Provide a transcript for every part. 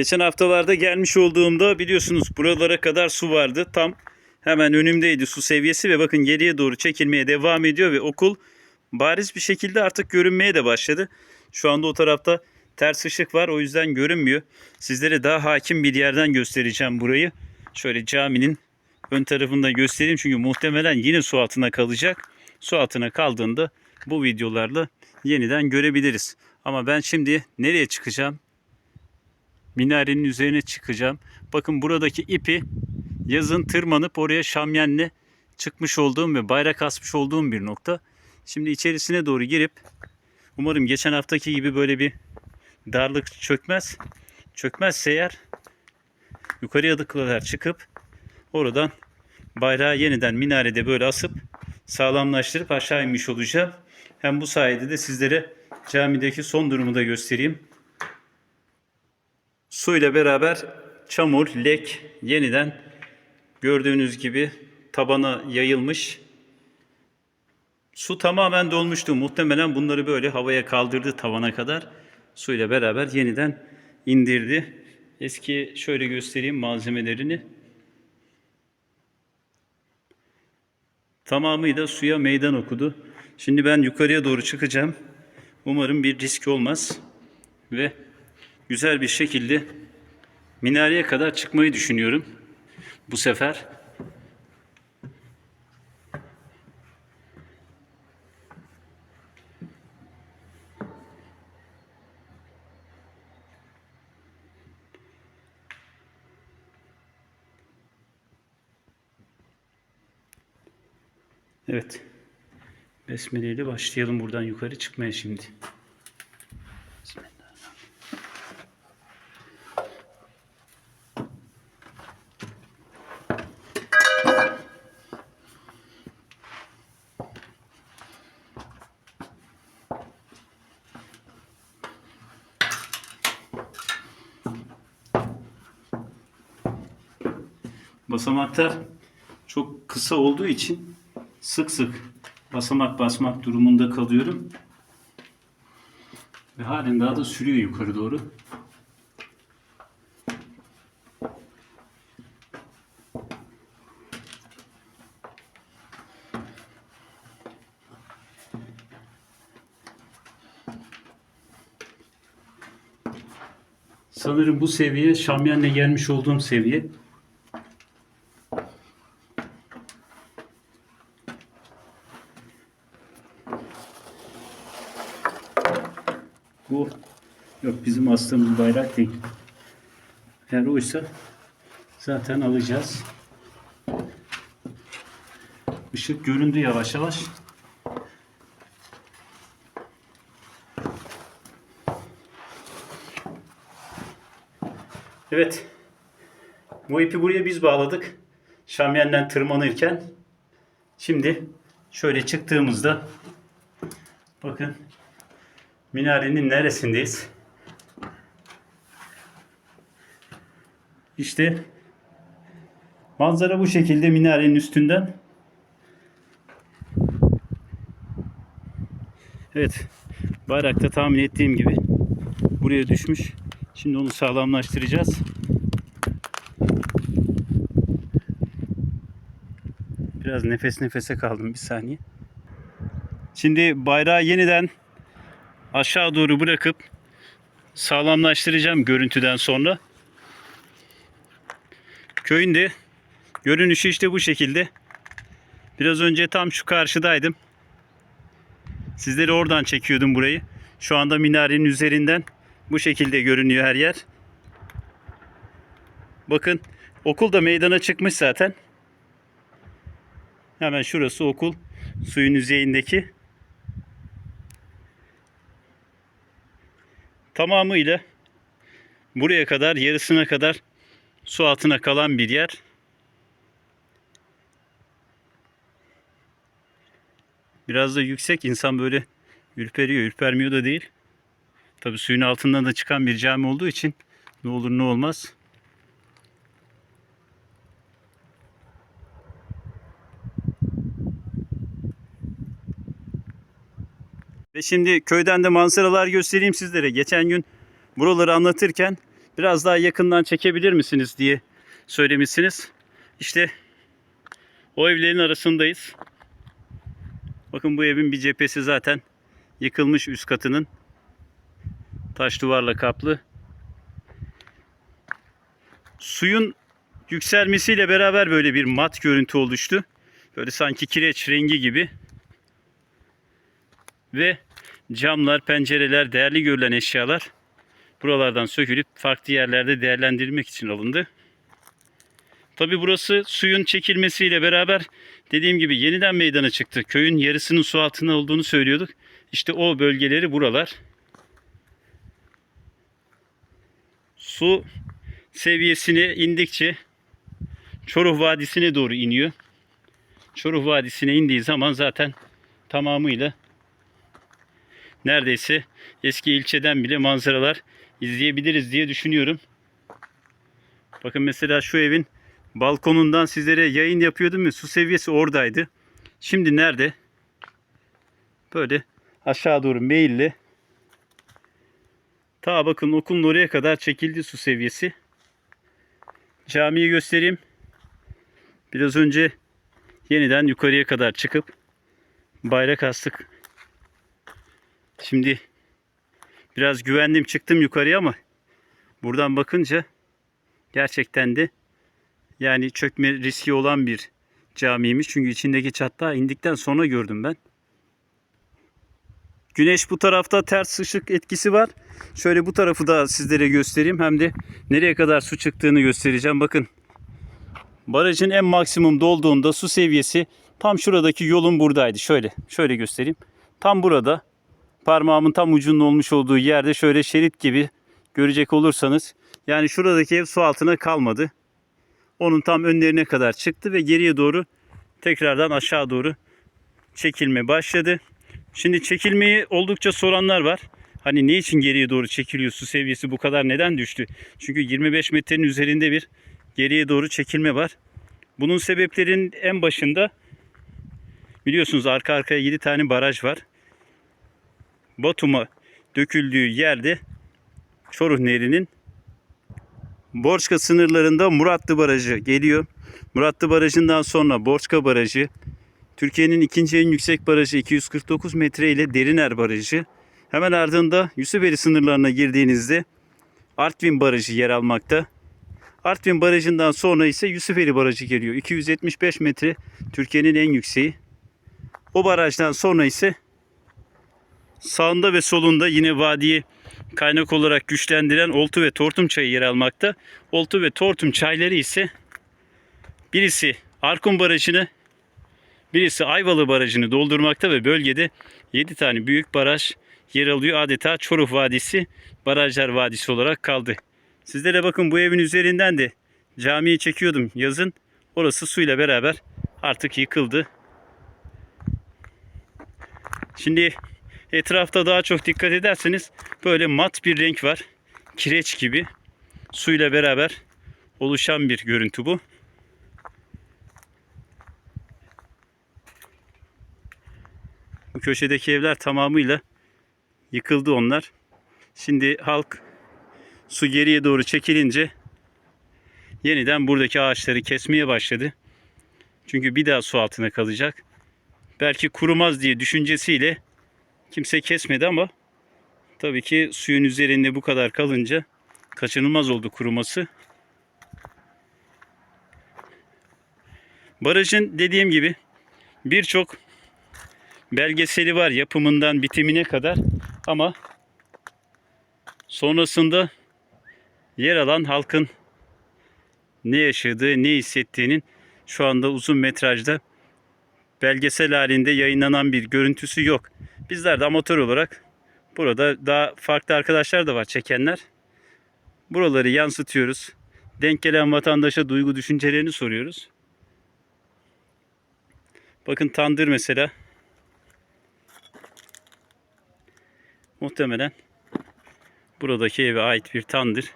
Geçen haftalarda gelmiş olduğumda biliyorsunuz buralara kadar su vardı. Tam hemen önümdeydi su seviyesi ve bakın geriye doğru çekilmeye devam ediyor ve okul bariz bir şekilde artık görünmeye de başladı. Şu anda o tarafta ters ışık var o yüzden görünmüyor. Sizlere daha hakim bir yerden göstereceğim burayı. Şöyle caminin ön tarafında göstereyim çünkü muhtemelen yine su altına kalacak. Su altına kaldığında bu videolarla yeniden görebiliriz. Ama ben şimdi nereye çıkacağım? Minarenin üzerine çıkacağım. Bakın buradaki ipi yazın tırmanıp oraya şamyenle çıkmış olduğum ve bayrak asmış olduğum bir nokta. Şimdi içerisine doğru girip umarım geçen haftaki gibi böyle bir darlık çökmez. Çökmezse eğer yukarıya da kadar çıkıp oradan bayrağı yeniden minarede böyle asıp sağlamlaştırıp aşağı inmiş olacağım. Hem bu sayede de sizlere camideki son durumu da göstereyim. Su ile beraber çamur, lek yeniden gördüğünüz gibi tabana yayılmış. Su tamamen dolmuştu. Muhtemelen bunları böyle havaya kaldırdı tavana kadar. Su ile beraber yeniden indirdi. Eski şöyle göstereyim malzemelerini. Tamamıyla suya meydan okudu. Şimdi ben yukarıya doğru çıkacağım. Umarım bir risk olmaz. Ve güzel bir şekilde minareye kadar çıkmayı düşünüyorum. Bu sefer. Evet. Besmele ile başlayalım buradan yukarı çıkmaya şimdi. Basamaklar çok kısa olduğu için sık sık basamak basmak durumunda kalıyorum. Ve halen daha da sürüyor yukarı doğru. Sanırım bu seviye Şamyen'le gelmiş olduğum seviye. Bu yok bizim astığımız bayrak değil. Eğer oysa zaten alacağız. Işık göründü yavaş yavaş. Evet. Bu ipi buraya biz bağladık. Şamyen'den tırmanırken. Şimdi şöyle çıktığımızda bakın minarenin neresindeyiz? İşte manzara bu şekilde minarenin üstünden. Evet. Bayrak da tahmin ettiğim gibi buraya düşmüş. Şimdi onu sağlamlaştıracağız. Biraz nefes nefese kaldım bir saniye. Şimdi bayrağı yeniden aşağı doğru bırakıp sağlamlaştıracağım görüntüden sonra. Köyün de görünüşü işte bu şekilde. Biraz önce tam şu karşıdaydım. Sizleri oradan çekiyordum burayı. Şu anda minarenin üzerinden bu şekilde görünüyor her yer. Bakın okul da meydana çıkmış zaten. Hemen şurası okul suyun yüzeyindeki. Tamamıyla buraya kadar yarısına kadar su altına kalan bir yer. Biraz da yüksek insan böyle ürperiyor, ürpermiyor da değil. Tabi suyun altından da çıkan bir cami olduğu için ne olur ne olmaz. Ve şimdi köyden de manzaralar göstereyim sizlere. Geçen gün buraları anlatırken Biraz daha yakından çekebilir misiniz diye söylemişsiniz. İşte o evlerin arasındayız. Bakın bu evin bir cephesi zaten yıkılmış üst katının. Taş duvarla kaplı. Suyun yükselmesiyle beraber böyle bir mat görüntü oluştu. Böyle sanki kireç rengi gibi. Ve camlar, pencereler, değerli görülen eşyalar buralardan sökülüp farklı yerlerde değerlendirilmek için alındı. Tabi burası suyun çekilmesiyle beraber dediğim gibi yeniden meydana çıktı. Köyün yarısının su altında olduğunu söylüyorduk. İşte o bölgeleri buralar. Su seviyesine indikçe Çoruh Vadisi'ne doğru iniyor. Çoruh Vadisi'ne indiği zaman zaten tamamıyla neredeyse eski ilçeden bile manzaralar izleyebiliriz diye düşünüyorum. Bakın mesela şu evin balkonundan sizlere yayın yapıyordum ya su seviyesi oradaydı. Şimdi nerede? Böyle aşağı doğru meyilli. Ta bakın okulun oraya kadar çekildi su seviyesi. Camiyi göstereyim. Biraz önce yeniden yukarıya kadar çıkıp bayrak astık. Şimdi biraz güvendim çıktım yukarıya ama buradan bakınca gerçekten de yani çökme riski olan bir camiymiş. Çünkü içindeki çatlağı indikten sonra gördüm ben. Güneş bu tarafta ters ışık etkisi var. Şöyle bu tarafı da sizlere göstereyim. Hem de nereye kadar su çıktığını göstereceğim. Bakın. Barajın en maksimum dolduğunda su seviyesi tam şuradaki yolun buradaydı. Şöyle, şöyle göstereyim. Tam burada parmağımın tam ucunun olmuş olduğu yerde şöyle şerit gibi görecek olursanız yani şuradaki ev su altına kalmadı. Onun tam önlerine kadar çıktı ve geriye doğru tekrardan aşağı doğru çekilme başladı. Şimdi çekilmeyi oldukça soranlar var. Hani ne için geriye doğru çekiliyor su seviyesi bu kadar neden düştü? Çünkü 25 metrenin üzerinde bir geriye doğru çekilme var. Bunun sebeplerin en başında biliyorsunuz arka arkaya 7 tane baraj var. Batum'a döküldüğü yerde Çoruh Nehri'nin Borçka sınırlarında Muratlı Barajı geliyor. Muratlı Barajı'ndan sonra Borçka Barajı, Türkiye'nin ikinci en yüksek barajı 249 metre ile Deriner Barajı. Hemen ardında Yusufeli sınırlarına girdiğinizde Artvin Barajı yer almakta. Artvin Barajı'ndan sonra ise Yusufeli Barajı geliyor. 275 metre Türkiye'nin en yükseği. O barajdan sonra ise sağında ve solunda yine vadiyi kaynak olarak güçlendiren Oltu ve Tortum çayı yer almakta. Oltu ve Tortum çayları ise birisi Arkun Barajı'nı birisi Ayvalı Barajı'nı doldurmakta ve bölgede 7 tane büyük baraj yer alıyor. Adeta Çoruh Vadisi Barajlar Vadisi olarak kaldı. Sizlere bakın bu evin üzerinden de camiyi çekiyordum yazın. Orası suyla beraber artık yıkıldı. Şimdi etrafta daha çok dikkat ederseniz böyle mat bir renk var. Kireç gibi suyla beraber oluşan bir görüntü bu. Bu köşedeki evler tamamıyla yıkıldı onlar. Şimdi halk su geriye doğru çekilince yeniden buradaki ağaçları kesmeye başladı. Çünkü bir daha su altına kalacak. Belki kurumaz diye düşüncesiyle kimse kesmedi ama tabii ki suyun üzerinde bu kadar kalınca kaçınılmaz oldu kuruması. Barajın dediğim gibi birçok belgeseli var yapımından bitimine kadar ama sonrasında yer alan halkın ne yaşadığı, ne hissettiğinin şu anda uzun metrajda belgesel halinde yayınlanan bir görüntüsü yok. Bizler de amatör olarak burada daha farklı arkadaşlar da var çekenler. Buraları yansıtıyoruz. Denk gelen vatandaşa duygu düşüncelerini soruyoruz. Bakın tandır mesela. Muhtemelen buradaki eve ait bir tandır.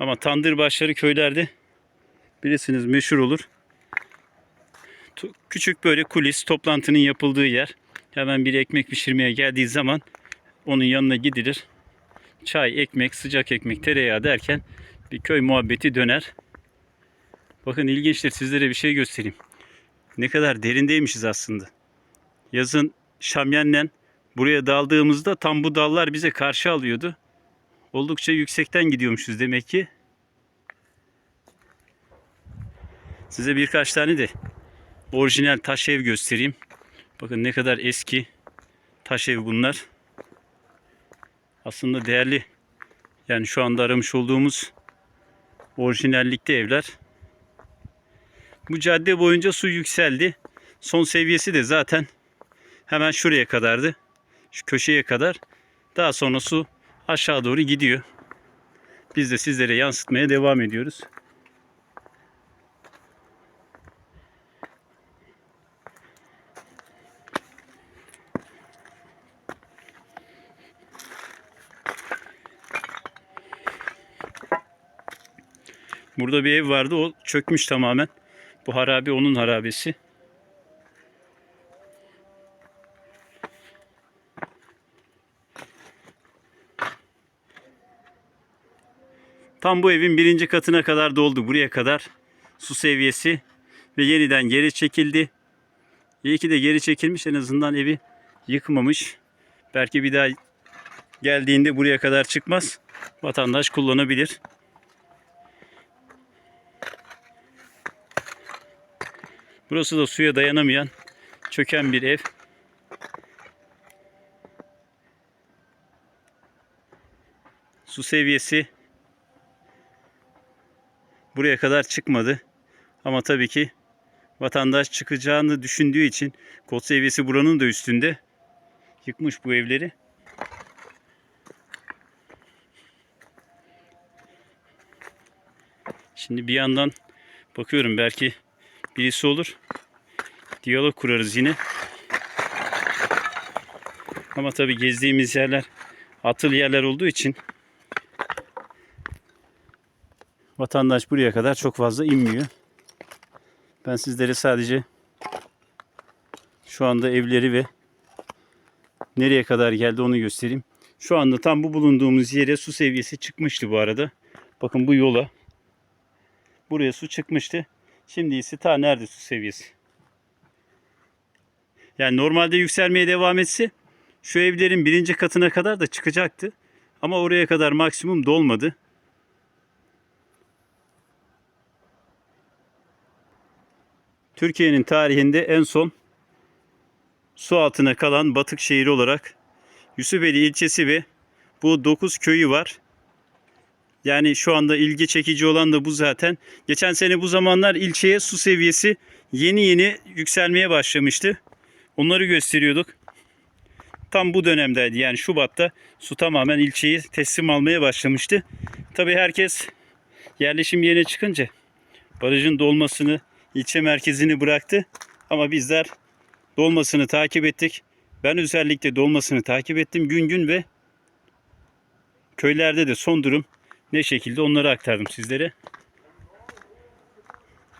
Ama tandır başları köylerde bilirsiniz meşhur olur. Küçük böyle kulis toplantının yapıldığı yer. Hemen bir ekmek pişirmeye geldiği zaman onun yanına gidilir. Çay, ekmek, sıcak ekmek, tereyağı derken bir köy muhabbeti döner. Bakın ilginçtir sizlere bir şey göstereyim. Ne kadar derindeymişiz aslında. Yazın şamyenle buraya daldığımızda tam bu dallar bize karşı alıyordu. Oldukça yüksekten gidiyormuşuz demek ki. Size birkaç tane de orijinal taş ev göstereyim. Bakın ne kadar eski taş ev bunlar. Aslında değerli yani şu anda aramış olduğumuz orijinallikte evler. Bu cadde boyunca su yükseldi. Son seviyesi de zaten hemen şuraya kadardı. Şu köşeye kadar. Daha sonra su aşağı doğru gidiyor. Biz de sizlere yansıtmaya devam ediyoruz. Burada bir ev vardı. O çökmüş tamamen. Bu harabe onun harabesi. Tam bu evin birinci katına kadar doldu. Buraya kadar su seviyesi ve yeniden geri çekildi. İyi ki de geri çekilmiş. En azından evi yıkmamış. Belki bir daha geldiğinde buraya kadar çıkmaz. Vatandaş kullanabilir. Burası da suya dayanamayan çöken bir ev. Su seviyesi buraya kadar çıkmadı. Ama tabii ki vatandaş çıkacağını düşündüğü için kod seviyesi buranın da üstünde yıkmış bu evleri. Şimdi bir yandan bakıyorum belki birisi olur. Diyalog kurarız yine. Ama tabii gezdiğimiz yerler atıl yerler olduğu için vatandaş buraya kadar çok fazla inmiyor. Ben sizlere sadece şu anda evleri ve nereye kadar geldi onu göstereyim. Şu anda tam bu bulunduğumuz yere su seviyesi çıkmıştı bu arada. Bakın bu yola. Buraya su çıkmıştı. Şimdi ise ta nerede su seviyesi? Yani normalde yükselmeye devam etse şu evlerin birinci katına kadar da çıkacaktı. Ama oraya kadar maksimum dolmadı. Türkiye'nin tarihinde en son su altına kalan batık şehir olarak Yusufeli ilçesi ve bu 9 köyü var. Yani şu anda ilgi çekici olan da bu zaten. Geçen sene bu zamanlar ilçeye su seviyesi yeni yeni yükselmeye başlamıştı. Onları gösteriyorduk. Tam bu dönemdeydi yani Şubat'ta su tamamen ilçeyi teslim almaya başlamıştı. Tabii herkes yerleşim yerine çıkınca barajın dolmasını, ilçe merkezini bıraktı. Ama bizler dolmasını takip ettik. Ben özellikle dolmasını takip ettim gün gün ve köylerde de son durum ne şekilde onları aktardım sizlere.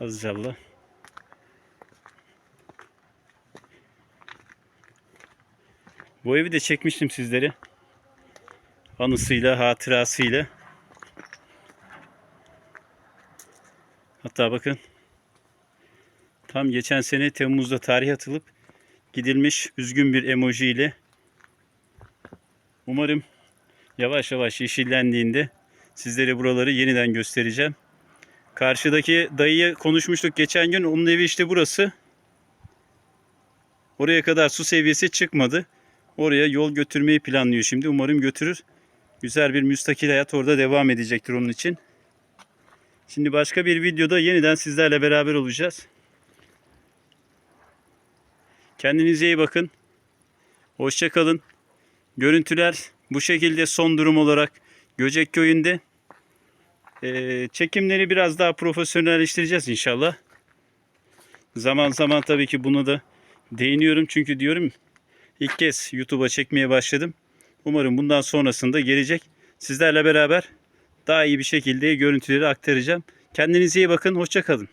Azizallah. Bu evi de çekmiştim sizlere. Anısıyla, hatırasıyla. Hatta bakın tam geçen sene Temmuz'da tarih atılıp gidilmiş üzgün bir emoji ile umarım yavaş yavaş yeşillendiğinde sizlere buraları yeniden göstereceğim. Karşıdaki dayıya konuşmuştuk geçen gün. Onun evi işte burası. Oraya kadar su seviyesi çıkmadı. Oraya yol götürmeyi planlıyor şimdi. Umarım götürür. Güzel bir müstakil hayat orada devam edecektir onun için. Şimdi başka bir videoda yeniden sizlerle beraber olacağız. Kendinize iyi bakın. Hoşça kalın. Görüntüler bu şekilde son durum olarak Göcek Köyü'nde. Ee, çekimleri biraz daha profesyonelleştireceğiz inşallah. Zaman zaman tabii ki buna da değiniyorum çünkü diyorum ilk kez YouTube'a çekmeye başladım. Umarım bundan sonrasında gelecek. Sizlerle beraber daha iyi bir şekilde görüntüleri aktaracağım. Kendinize iyi bakın. Hoşça kalın.